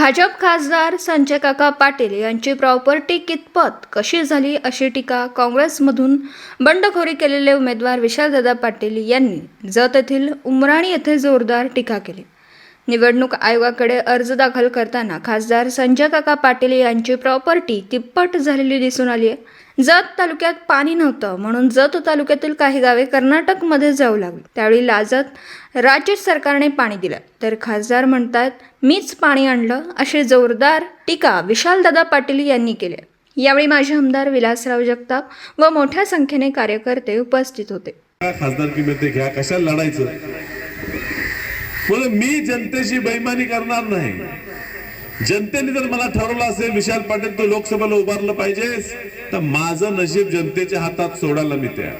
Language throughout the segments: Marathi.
भाजप खासदार संजय काका पाटील यांची प्रॉपर्टी कितपत कशी झाली अशी टीका काँग्रेसमधून बंडखोरी केलेले उमेदवार विशालदादा पाटील यांनी जत येथील उमराणी येथे जोरदार टीका केली. निवडणूक आयोगाकडे अर्ज दाखल करताना खासदार संजय काका पाटील यांची प्रॉपर्टी तिप्पट झालेली दिसून आली आहे. जत तालुक्यात पाणी नव्हतं म्हणून जत तालुक्यातील काही गावे कर्नाटकमध्ये जाऊ लागली. त्यावेळी लाजत राज्य सरकारने पाणी दिलं. तर खासदार म्हणतात मीच पाणी आणलं अशी जोरदार टीका विशालदादा पाटील यांनी केली यावेळी माजी आमदार विलासराव जगताप व मोठ्या संख्येने कार्यकर्ते उपस्थित होते. खासदारकीमध्ये घ्या कशाला लढायचं? म्हणून मी जनतेशी बैमानी करणार नाही. जनतेने जर मला ठरवलं असेल विशाल पाटील तू लोकसभेला उभारलं पाहिजेस तर माझं नशीब जनतेच्या हातात सोडायला मी त्या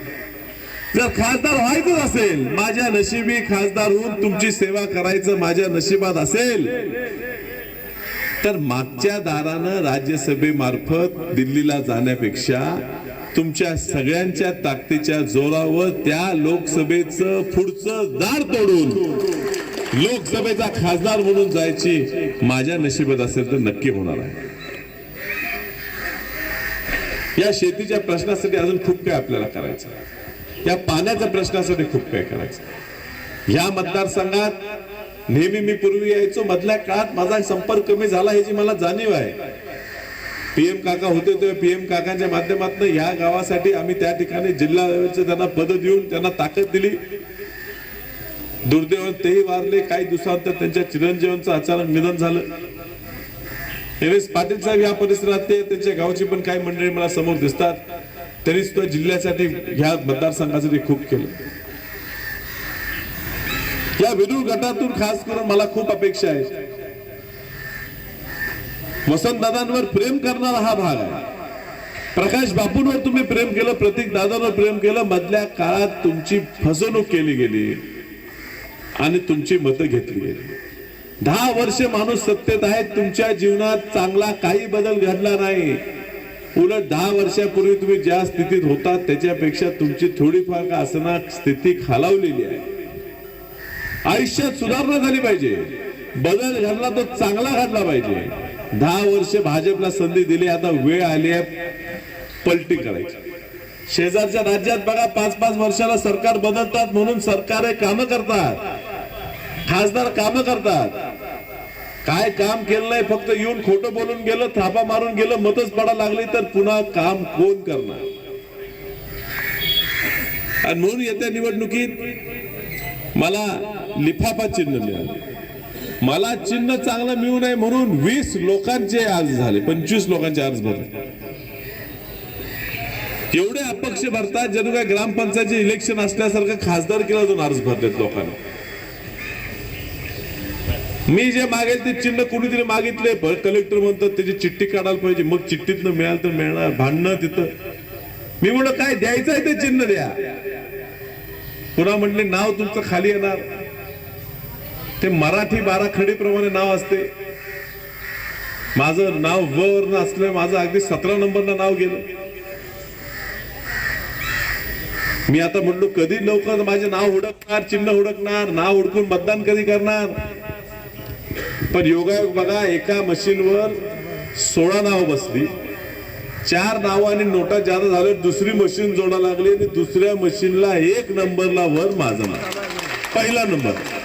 जर खासदार व्हायचं असेल माझ्या नशिबी खासदार होऊन तुमची सेवा करायचं माझ्या नशिबात असेल तर मागच्या दारानं राज्यसभेमार्फत दिल्लीला जाण्यापेक्षा तुमच्या सगळ्यांच्या ताकदीच्या जोरावर त्या लोकसभेचं पुढचं दार तोडून लोकसभेचा खासदार म्हणून जायची माझ्या नशिबात असेल तर नक्की होणार आहे. या शेतीच्या प्रश्नासाठी अजून खूप काही आपल्याला करायचं या पाण्याच्या प्रश्नासाठी खूप काही करायचं या मतदारसंघात नेहमी मी पूर्वी यायचो मधल्या काळात माझा संपर्क कमी झाला ह्याची मला जाणीव आहे. पीएम काका होते तेव्हा पीएम काकांच्या माध्यमातून या गावासाठी आम्ही त्या ठिकाणी जिल्हा त्यांना पद देऊन त्यांना ताकद दिली. दुर्दैवाने तेही वारले काही दिवसानंतर त्यांच्या चिरंजीवांचं अचानक निधन झालं. एस पाटील साहेब या परिसरात ते त्यांच्या गावची पण काही मंडळी मला समोर दिसतात. त्यांनी सुद्धा जिल्ह्यासाठी ह्या मतदारसंघासाठी खूप केलं. या विदूर गटातून खास करून मला खूप अपेक्षा आहे. वसंतदादांवर प्रेम करणारा हा भाग आहे. प्रकाश बापूंवर तुम्ही प्रेम केलं प्रतीक दादांवर प्रेम केलं मधल्या काळात तुमची फसवणूक केली गेली. आणि तुमची मतं घेतली गेली दहा वर्ष माणूस सत्तेत आहे तुमच्या जीवनात चांगला काही बदल घडला नाही. उलट दहा वर्षापूर्वी तुम्ही ज्या स्थितीत होता त्याच्यापेक्षा तुमची थोडीफार का असना स्थिती खालावलेली आहे. आयुष्यात सुधारणा झाली पाहिजे. बदल घडला तो चांगला घडला पाहिजे. दहा वर्ष भाजपला संधी दिली आता वेळ आली आहे पलटी करायची. शेजारच्या राज्यात बघा पाच पाच वर्षाला सरकार बदलतात म्हणून सरकार कामं करतात. खासदार कामं करतात. काय काम केलं नाही फक्त येऊन खोटं बोलून गेलं थापा मारून गेलं मतच पडा लागली तर पुन्हा काम कोण करणार? आणि म्हणून येत्या निवडणुकीत मला लिफाफा चिन्ह मिळाले. मला चिन्ह चांगलं मिळू नये म्हणून वीस लोकांचे अर्ज झाले पंचवीस लोकांचे अर्ज भरले. एवढे अपक्ष भरतात जणू काय ग्रामपंचायतचे इलेक्शन असल्यासारखं खासदार केला जाऊन अर्ज भरलेत लोकांना. मी जे मागेल ते चिन्ह कुणीतरी मागितले कलेक्टर म्हणतात त्याची चिठ्ठी काढायला पाहिजे. मग चिठ्ठीतनं मिळाल तर मिळणार. भांडणं तिथं. मी म्हणलं काय द्यायचं आहे ते चिन्ह द्या. पुन्हा म्हटले नाव तुमचं खाली येणार. ते मराठी बाराखडीप्रमाणे नाव असते. माझं नाव व वर्ण असलं माझं अगदी सतरा नंबरला नाव गेलं. मी आता म्हणलो कधी लवकर माझे नाव हुडकणार चिन्ह हुडकणार नाव हुडकून मतदान कधी करणार? पण योगायोग बघा एका मशीनवर सोळा नाव बसली. चार नावाने नोटा जादा झाल्या दुसरी मशीन जोडा लागली आणि दुसऱ्या मशीनला एक नंबरला वर माझा नाव. पहिला नंबर.